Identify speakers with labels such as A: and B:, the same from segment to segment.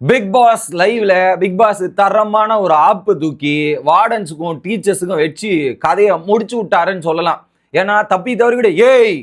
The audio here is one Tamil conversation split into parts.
A: பிக் பாஸ் லைவ்ல பிக் பாஸ் தரமான ஒரு ஆப்பு தூக்கி வார்டன்ஸுக்கும் டீச்சர்ஸுக்கும் வச்சு கதையை முடிச்சு விட்டாருன்னு சொல்லலாம். ஏன்னா தப்பி தவறிவிட ஏய்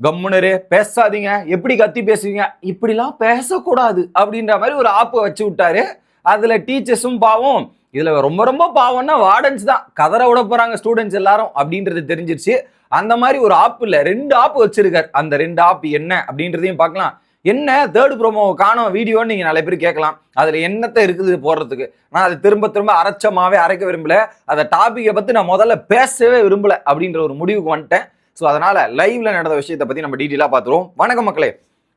A: கம்முனரு பேசாதீங்க எப்படி கத்தி பேசுவீங்க? இப்படிலாம் பேசக்கூடாது அப்படின்ற மாதிரி ஒரு ஆப்பை வச்சு விட்டாரு. அதுல டீச்சர்ஸும் பாவம். இதுல ரொம்ப ரொம்ப பாவம்னா வார்டன்ஸ் தான். கதற விட போறாங்க ஸ்டூடெண்ட்ஸ் எல்லாரும் அப்படின்றது தெரிஞ்சிருச்சு. அந்த மாதிரி ஒரு ஆப் இல்லை ரெண்டு ஆப் வச்சிருக்காரு. அந்த ரெண்டு ஆப் என்ன அப்படின்றதையும் பார்க்கலாம். என்ன தேர்ட் ப்ரோமோ காணும் வீடியோன்னு நீங்கள் நிறைய பேர் கேட்கலாம். அதில் என்னத்தை இருக்குது போடுறதுக்கு? நான் அதை திரும்ப திரும்ப அரைச்சமாவே அரைக்க விரும்பல. அந்த டாப்பிக்கை பற்றி நான் முதல்ல பேசவே விரும்பல அப்படின்ற ஒரு முடிவுக்கு வந்துட்டேன். ஸோ அதனால் லைவில் நடந்த விஷயத்தை பற்றி நம்ம டீட்டெயிலாக பார்த்துருவோம். வணக்கம் மக்களே.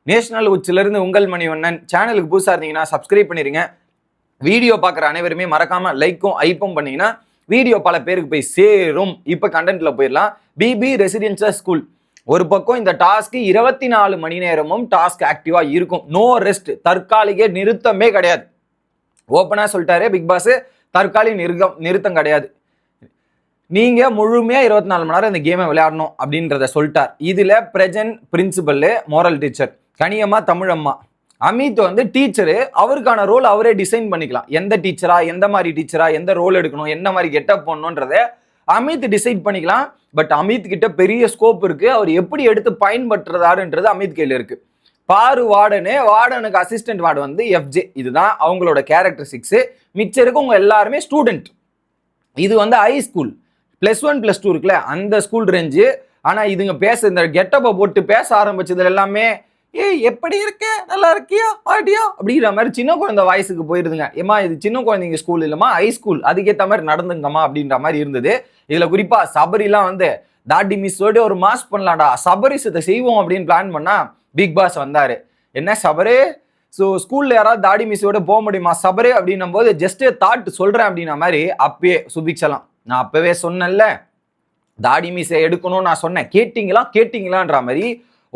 A: நேஷனல் உச்சிலிருந்து உங்கள் மணிவண்ணன் சேனலுக்கு புதுசாக இருந்தீங்கன்னா சப்ஸ்கிரைப் பண்ணிடுங்க வீடியோ பார்க்குற அனைவருமே மறக்காமல் லைக்கும் ஐப்பும் பண்ணிங்கன்னா வீடியோ பல பேருக்கு போய் சேரும். இப்போ கண்டென்ட்டில் போயிடலாம். பிபி ரெசிடென்ஷியல் ஸ்கூல் ஒரு பக்கம் இந்த டாஸ்க்கு இருபத்தி நாலு மணி நேரமும் டாஸ்க் ஆக்டிவா இருக்கும். நோ ரெஸ்ட் தற்காலிக நிறுத்தமே கிடையாது. ஓப்பனா சொல்லிட்டாரு பிக் பாஸ் தற்காலிக நிறுத்தம் நிறுத்தம் கிடையாது. நீங்க முழுமையா இருபத்தி நாலு மணி நேரம் இந்த கேமை விளையாடணும் அப்படின்றத சொல்லிட்டார். இதுல Prajan principal moral teacher Kaniyamma Tamilamma. Amit வந்து டீச்சரு அவருக்கான ரோல் அவரே டிசைன் பண்ணிக்கலாம். எந்த டீச்சரா எந்த மாதிரி டீச்சரா எந்த ரோல் எடுக்கணும் என்ன மாதிரி கெட்டப் பண்ணணுன்றத அமித் டிசைட் பண்ணிக்கலாம். பட் அமித் கிட்ட பெரிய ஸ்கோப் இருக்கு. அவர் எப்படி எடுத்து பயன்படுத்துறதாருன்றது அமித் கையில் இருக்கு. பாரு வார்டனு வார்டனுக்கு அசிஸ்டன்ட் வார்டு வந்து எஃப்ஜே இதுதான் அவங்களோட கேரக்டர் சிக்ஸ் மிச்சம் இருக்கவங்க எல்லாருமே ஸ்டூடெண்ட் இது வந்து high school plus one plus two இருக்குல்ல அந்த ஸ்கூல் ரேஞ்சு ஆனால் இதுங்க பேச இந்த கெட்டப்பை போட்டு பேச ஆரம்பிச்சதுல எல்லாமே ஏய் எப்படி இருக்க? நல்லா இருக்கியா? பாட்டியா அப்படிங்கிற மாதிரி சின்ன குழந்தை வாய்ஸுக்கு போயிருதுங்க. ஏமா இது சின்ன குழந்தைங்க ஸ்கூல் இல்லைம்மா ஹை ஸ்கூல் அதுக்கேற்ற மாதிரி நடந்துங்கம்மா அப்படின்ற மாதிரி இருந்தது. இதில் குறிப்பாக சபரிலாம் வந்து தாடி மிஸ்ஸோட ஒரு மாஸ் பண்ணலாம்டா. சபரிசத்தை செய்வோம் அப்படின்னு பிளான் பண்ணால் பிக் பாஸ் வந்தார். என்ன சபரே? ஸோ ஸ்கூலில் யாராவது தாடி மிஸ்ஸோட போக முடியுமா? சபரே? அப்படின்னும் போது ஜஸ்ட்டு தாட் சொல்கிறேன் அப்படின்ன மாதிரி அப்பயே சுபிக்ஷலாம். நான் அப்போவே சொன்னேன்ல தாடி மீசை எடுக்கணும்னு நான் சொன்னேன். கேட்டிங்களா? கேட்டிங்களான்ற மாதிரி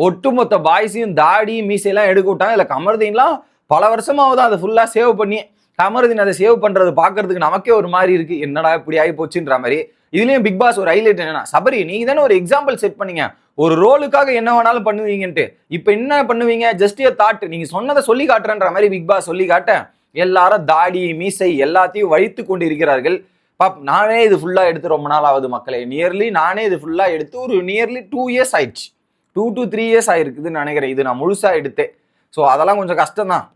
A: ஒட்டுமொத்த பாய்ஸையும் தாடி மீசையெல்லாம் எடுக்க விட்டாங்க. இல்லை கமருதீன்லாம் பல வருஷமாவது அதை ஃபுல்லாக சேவ் பண்ணி கமருதீன் அதை சேவ் பண்ணுறது பார்க்கறதுக்கு நமக்கே ஒரு மாதிரி இருக்குது என்னடா இப்படி ஆகி போச்சுன்ற மாதிரி. இதுலேயும் பிக் பாஸ் ஒரு ஹைலைட் என்னன்னா சபரி நீங்கள் தானே ஒரு எக்ஸாம்பிள் செட் பண்ணீங்க. ஒரு ரோலுக்காக என்ன வேணாலும் பண்ணுவீங்கன்ட்டு. இப்போ என்ன பண்ணுவீங்க? ஜஸ்ட் ஏ தாட் நீங்கள் சொன்னதை சொல்லி காட்டுறன்ற மாதிரி பிக் பாஸ் சொல்லி காட்ட எல்லாரும் தாடி மீசை எல்லாத்தையும் வைத்து கொண்டு இருக்கிறார்கள் பாப் நானே இது ஃபுல்லாக எடுத்து ரொம்ப நாள் ஆகுது மக்களே. நியர்லி நானே இது ஃபுல்லாக எடுத்து ஒரு நியர்லி டூ இயர்ஸ் ஆயிடுச்சு. டூ டு த்ரீ இயர்ஸ் ஆகிருக்குதுன்னு நினைக்கிறேன். இது நான் முழுசாக எடுத்தேன் ஸோ அதெல்லாம் கொஞ்சம் கஷ்டம் தான்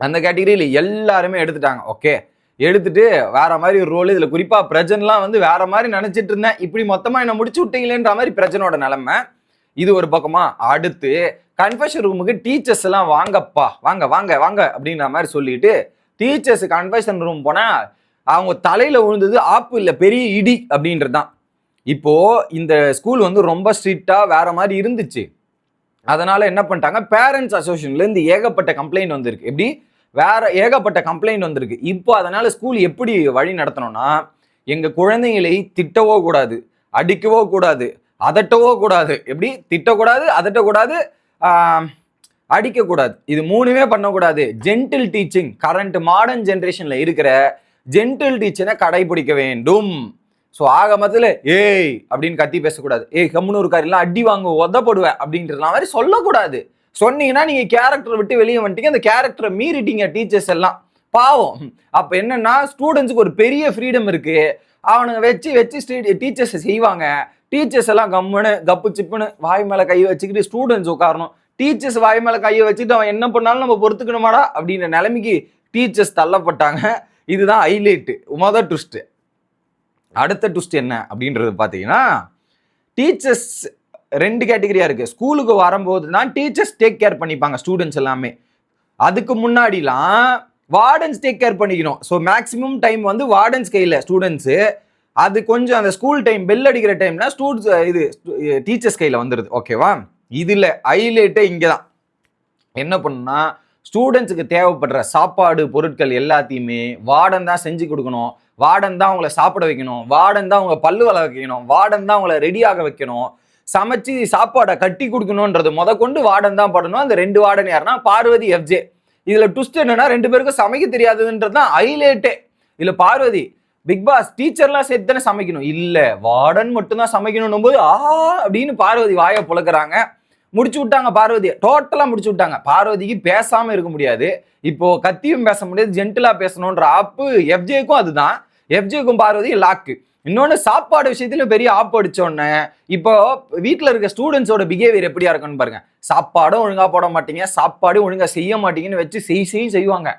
A: அந்த கேட்டகரியில் எல்லாருமே எடுத்துட்டாங்க. ஓகே எடுத்துட்டு வேற மாதிரி ஒரு ரோல் இதில் குறிப்பாக பிரஜன்லாம் வந்து வேற மாதிரி நினச்சிட்டு இருந்தேன். இப்படி மொத்தமாக என்னை முடிச்சு விட்டீங்களேன்ற மாதிரி பிரஜனோட நிலைமை. இது ஒரு பக்கமா. அடுத்து கன்ஃபெஷன் ரூமுக்கு டீச்சர்ஸ் எல்லாம் வாங்கப்பா வாங்க வாங்க வாங்க அப்படின்ற மாதிரி சொல்லிட்டு டீச்சர்ஸ் கன்ஃபெஷன் ரூம் போனால் அவங்க தலையில் விழுந்தது ஆப்பு இல்லை பெரிய இடி அப்படின்றது தான் இப்போ இந்த ஸ்கூல் வந்து ரொம்ப ஸ்ட்ரிக்டாக வேற மாதிரி இருந்துச்சு. அதனால என்ன பண்ணிட்டாங்க? பேரண்ட்ஸ் அசோசியேஷன்லேருந்து ஏகப்பட்ட கம்ப்ளைண்ட் வந்திருக்கு. எப்படி? வேற ஏகப்பட்ட கம்ப்ளைண்ட் வந்திருக்கு. இப்போ அதனால ஸ்கூல் எப்படி வழி நடத்தணும்னா எங்கள் குழந்தைங்களை திட்டவோ கூடாது அடிக்கவோ கூடாது அதட்டவோ கூடாது. எப்படி? திட்டக்கூடாது அதட்டக்கூடாது அடிக்கக்கூடாது. இது மூணுமே பண்ணக்கூடாது. ஜென்டில் டீச்சிங் கரண்ட் மாடர்ன் ஜென்ரேஷனில் இருக்கிற ஜென்டில் டீச்சனை கடைபிடிக்க வேண்டும். ஸோ ஆக மொத்தத்தில் ஏய் அப்படின்னு கத்தி பேசக்கூடாது. ஏய் கம்முன்னு ஒரு காரியெல்லாம் அடி வாங்க உதப்படுவேன் அப்படின்றதுலாம் மாதிரி சொல்லக்கூடாது. சொன்னீங்கன்னா நீங்கள் கேரக்டரை விட்டு வெளியே வந்துட்டீங்க அந்த கேரக்டரை மீறிட்டீங்க டீச்சர்ஸ் எல்லாம். பாவம். அப்போ என்னன்னா ஸ்டூடெண்ட்ஸுக்கு ஒரு பெரிய ஃப்ரீடம் இருக்கு. அவனுங்க வச்சு வச்சு டீச்சர்ஸ் செய்வாங்க. டீச்சர்ஸ் எல்லாம் கம்முன்னு கப்பு சிப்புன்னு வாய் மேலே கை வச்சுக்கிட்டு ஸ்டூடெண்ட்ஸ் உட்காரணும். டீச்சர்ஸ் வாய் மேலே கையை வச்சுட்டு அவன் என்ன பண்ணாலும் நம்ம பொறுத்துக்கணுமாடா அப்படின்ற நிலைமைக்கு டீச்சர்ஸ் தள்ளப்பட்டாங்க. இதுதான் ஹைலைட்டு மொதல் ட்விஸ்ட்டு அடுத்த ட்விஸ்ட் என்ன அப்படின்றது பார்த்தீங்கன்னா டீச்சர்ஸ் ரெண்டு கேட்டகரியாக இருக்குது ஸ்கூலுக்கு வரும்போது தான் டீச்சர்ஸ் டேக் கேர் பண்ணிப்பாங்க ஸ்டூடெண்ட்ஸ் எல்லாமே. அதுக்கு முன்னாடிலாம் வார்டன்ஸ் டேக் கேர் பண்ணிக்கணும். ஸோ மேக்ஸிமம் டைம் வந்து வார்டன்ஸ் கையில் ஸ்டூடெண்ட்ஸு அது கொஞ்சம் அந்த ஸ்கூல் டைம் பெல் அடிக்கிற டைம்னா ஸ்டூட்ஸ் இது டீச்சர்ஸ் கையில் வந்துடுது ஓகேவா இதில் ஹைலைட்டே இங்கே தான் என்ன பண்ணுன்னா ஸ்டூடெண்ட்ஸுக்கு தேவைப்படுற சாப்பாடு பொருட்கள் எல்லாத்தையுமே வார்டன் தான் செஞ்சு கொடுக்கணும். வார்டன் தான் அவங்கள சாப்பிட வைக்கணும். வார்டன் தான் அவங்க பல்லு வள வைக்கணும். வார்டன் தான் அவங்கள ரெடியாக வைக்கணும். சமைச்சு சாப்பாடை கட்டி கொடுக்கணுன்றது முத கொண்டு வார்டன் தான் படணும். அந்த ரெண்டு வார்டன் யாருன்னா பார்வதி எஃப்ஜே இதில் ட்விஸ்ட் என்னன்னா ரெண்டு பேருக்கும் சமைக்க தெரியாதுன்றது தான் ஹைலைட்டே இதில் பார்வதி பிக் பாஸ் டீச்சர்லாம் சேர்த்து தானே சமைக்கணும்? இல்லை வார்டன் மட்டும்தான் சமைக்கணும் போது ஆ அப்படின்னு பார்வதி வாயை புழக்கிறாங்க முடிச்சு விட்டாங்க பார்வதி. டோட்டலாக முடிச்சு விட்டாங்க. பார்வதிக்கு பேசாமல் இருக்க முடியாது. இப்போ கத்தியும் பேச முடியாது ஜென்டிலா பேசணுன்ற ஆப்பு எஃப்ஜேக்கும் அதுதான். எஃப்ஜேக்கும் பார்வதி லாக்கு இன்னொன்று சாப்பாடு விஷயத்துல பெரிய ஆப் அடிச்சோடனே இப்போ வீட்டில் இருக்க ஸ்டூடெண்ட்ஸோட பிஹேவியர் எப்படியா இருக்குன்னு பாருங்க. சாப்பாடும் ஒழுங்காக போட மாட்டீங்க சாப்பாடும் ஒழுங்காக செய்ய மாட்டீங்கன்னு வச்சு செய் செய் செய்வாங்க.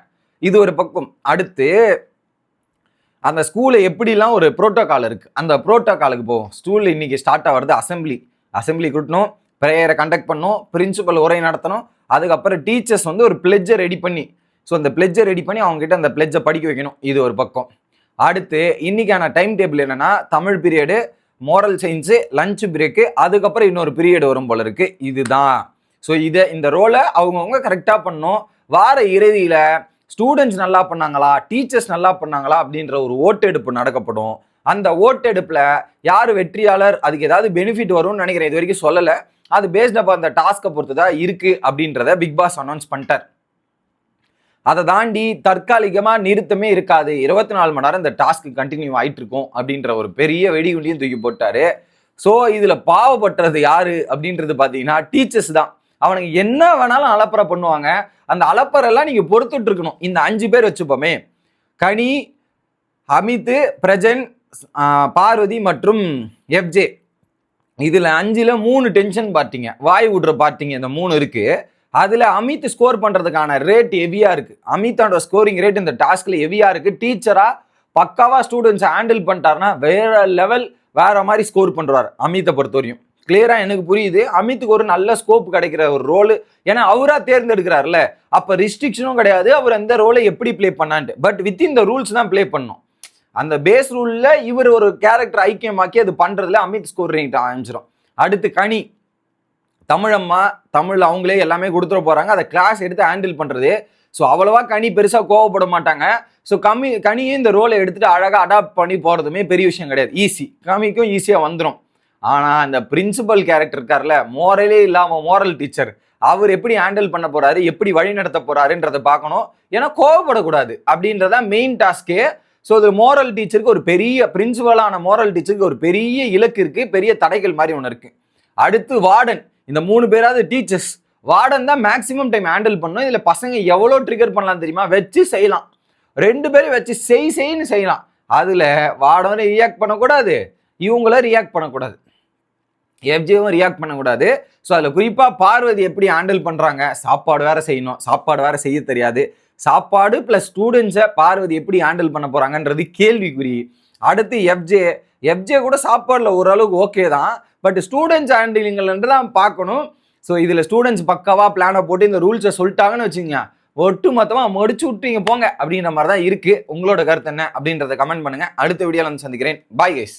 A: இது ஒரு பக்கம். அடுத்து அந்த ஸ்கூலில் எப்படிலாம் ஒரு ப்ரோட்டோகால் இருக்கு. அந்த ப்ரோட்டோகாலுக்கு போவோம் ஸ்கூலில் இன்னைக்கு ஸ்டார்ட் ஆகிறது அசம்பிளி அசம்பிளி கூட்டணும். ப்ரேயரை கண்டக்ட் பண்ணும் பிரின்சிபல் உரை நடத்தணும். அதுக்கப்புறம் டீச்சர்ஸ் வந்து ஒரு பிளெட்ஜை ரெடி பண்ணி ஸோ அந்த பிளெட்ஜை ரெடி பண்ணி அவங்ககிட்ட அந்த பிளெட்ஜை படிக்க வைக்கணும். இது ஒரு பக்கம். அடுத்து இன்றைக்கான டைம் டேபிள் என்னென்னா Tamil period moral science lunch break அதுக்கப்புறம் இன்னொரு பீரியட் வரும் போல இருக்குது இதுதான். ஸோ இதை இந்த ரோலை அவங்கவுங்க கரெக்டாக பண்ணும். வார இறுதியில் ஸ்டூடெண்ட்ஸ் நல்லா பண்ணாங்களா டீச்சர்ஸ் நல்லா பண்ணாங்களா அப்படின்ற ஒரு ஓட்டெடுப்பு நடக்கப்படும். அந்த ஓட்டெடுப்பில் யார் வெற்றியாளர் அதுக்கு ஏதாவது பெனிஃபிட் வரும்னு நினைக்கிறேன் இது வரைக்கும் சொல்லலை. அது பேஸ்ட் அப்போ அந்த டாஸ்க்கை பொறுத்து தான் இருக்கு அப்படின்றத பிக் பாஸ் அனௌன்ஸ் பண்ணிட்டார். அதை தாண்டி தற்காலிகமா நிறுத்தமே இருக்காது. இருபத்தி நாலு மணி நேரம் இந்த டாஸ்க் கண்டினியூ ஆயிட்டு இருக்கும் அப்படின்ற ஒரு பெரிய வெடிகுண்டியும் தூக்கி போட்டாரு. ஸோ இதுல பாவப்பட்டது யாரு அப்படின்றது பாத்தீங்கன்னா டீச்சர்ஸ் தான். அவனுக்கு என்ன வேணாலும் அலப்பறை பண்ணுவாங்க. அந்த அலப்பறைலாம் நீங்க பொறுத்துட்டு இருக்கணும். இந்த அஞ்சு பேர் வச்சுப்போமே. கனி அமித் பிரஜன் பார்வதி மற்றும் எஃப்ஜே. இதில் அஞ்சில் மூணு டென்ஷன் பார்ட்டிங்க வாய் விடுற பார்ட்டிங்க இந்த மூணு இருக்குது அதில் அமித் ஸ்கோர் பண்ணுறதுக்கான ரேட் ஹெவியாக இருக்குது அமித்தோட ஸ்கோரிங் ரேட் இந்த டாஸ்கில் ஹெவியாக இருக்குது டீச்சராக பக்காவாக ஸ்டூடெண்ட்ஸை ஹேண்டில் பண்ணிட்டாருன்னா வேறு லெவல் வேறு மாதிரி ஸ்கோர் பண்ணுறாரு அமித்தை பொறுத்தவரையும். கிளியராக எனக்கு புரியுது. அமித்துக்கு ஒரு நல்ல ஸ்கோப் கிடைக்கிற ஒரு ரோலு ஏன்னா அவராக தேர்ந்தெடுக்கிறாருல்ல. அப்போ ரிஸ்ட்ரிக்ஷனும் கிடையாது. அவர் அந்த ரோலை எப்படி ப்ளே பண்ணான்ட்டு. பட் வித்தின் த ரூல்ஸ் தான் ப்ளே பண்ணும் அந்த பேஸ் ரூல்ல இவர் ஒரு கேரக்டர் ஐக்கியமாக்கி அது பண்றதுல அமித் ஸ்கோர் ரேட் ஆரம்பிச்சிடும் அடுத்து கனி. தமிழம்மா தமிழ் அவங்களே எல்லாமே கொடுத்துட போறாங்க. அதை கிளாஸ் எடுத்து ஹேண்டில் பண்றது. ஸோ அவ்வளவா கனி பெருசாக கோவப்பட மாட்டாங்க. ஸோ கம்மி கனியும் இந்த ரோலை எடுத்துட்டு அழகாக அடாப்ட் பண்ணி போகிறதுமே பெரிய விஷயம் கிடையாது. ஈஸி கமிக்கும் ஈஸியாக வந்துடும் ஆனால் அந்த பிரின்சிபல் கேரக்டர் இருக்கார்ல மோரலே இல்லாமல் மோரல் டீச்சர் அவர் எப்படி ஹேண்டில் பண்ண போகிறாரு எப்படி வழி நடத்த போகிறாருன்றதை பார்க்கணும். ஏன்னா கோவப்படக்கூடாது. அப்படின்றத மெயின் டாஸ்க்கே ஸோ இது மோரல் டீச்சருக்கு ஒரு பெரிய பிரின்சிபலான மோரல் டீச்சருக்கு ஒரு பெரிய இலக்கு இருக்குது பெரிய தடைகள் மாதிரி ஒன்று இருக்குது அடுத்து வார்டன். இந்த மூணு பேராவது டீச்சர்ஸ் வார்டன் தான் மேக்ஸிமம் டைம் ஹேண்டில் பண்ணும் இதில் பசங்க எவ்வளோ ட்ரிகர் பண்ணலாம் தெரியுமா? வச்சு செய்யலாம். ரெண்டு பேரும் வச்சு செய் செய்ன்னு செய்யலாம். அதில் வார்டனை ரியாக்ட் பண்ணக்கூடாது. இவங்கள ரியாக்ட் பண்ணக்கூடாது. எஃப்ஜியும் ரியாக்ட் பண்ணக்கூடாது. ஸோ அதில் குறிப்பாக பார்வதி எப்படி ஹேண்டில் பண்ணுறாங்க சாப்பாடு வேறு செய்யணும். சாப்பாடு வேற செய்ய தெரியாது. சாப்பாடு ப்ளஸ் ஸ்டூடெண்ட்ஸை பார்வதி எப்படி ஹேண்டில் பண்ண போகிறாங்கன்றது கேள்விக்குறி. அடுத்து எஃப்ஜே எஃப்ஜே கூட சாப்பாடில் ஓரளவுக்கு ஓகே தான். பட் ஸ்டூடெண்ட்ஸ் ஹேண்டிலிங்கள்ன்றது தான் பார்க்கணும். ஸோ இதில் ஸ்டூடெண்ட்ஸ் பக்காவாக பிளானை போட்டு இந்த ரூல்ஸை சொல்லிட்டாங்கன்னு வச்சுக்கோங்க. ஒட்டு மொத்தமாக முடிச்சு விட்டீங்க போங்க அப்படின்ற மாதிரி தான் இருக்குது உங்களோட கருத்து என்ன அப்படின்றத கமெண்ட் பண்ணுங்கள் அடுத்த வீடியோவில் வந்து சந்திக்கிறேன். Bye guys